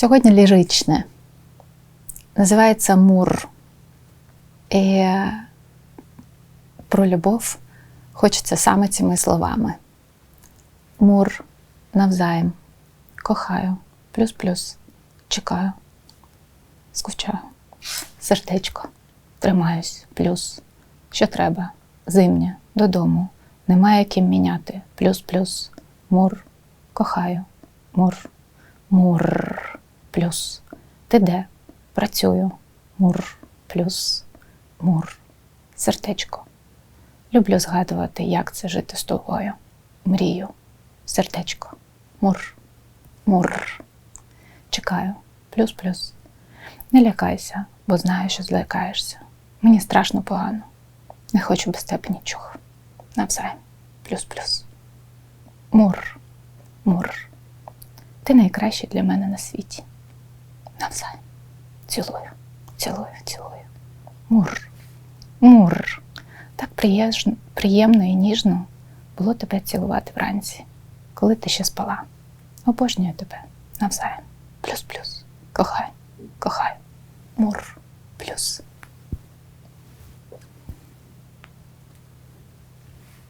Сьогодні ліричне. Називається Мур. І про любов хочеться саме цими словами. Мур навзаєм. Кохаю. Плюс-плюс. Чекаю. Скучаю. Сердечко. Тримаюсь. Плюс. Що треба? Зимня. Додому. Немає ким міняти. Плюс-плюс. Мур. Кохаю. Мур. Мур. Плюс. Ти де? Працюю. Мур. Плюс. Мур. Сердечко. Люблю згадувати, як це жити з тобою. Мрію. Сердечко. Мур. Мур. Чекаю. Плюс-плюс. Не лякайся, бо знаю, що злякаєшся. Мені страшно погано. Не хочу без тебе нічого. Навзаєм. Плюс-плюс. Мур. Мур. Ти найкращий для мене на світі. Навзаєм. Цілую, цілую, цілую. Мур. Мур. Так приємно і ніжно було тебе цілувати вранці, коли ти ще спала. Обожнюю тебе навзаєм. Плюс-плюс. Кохай, кохай. Мур. Плюс.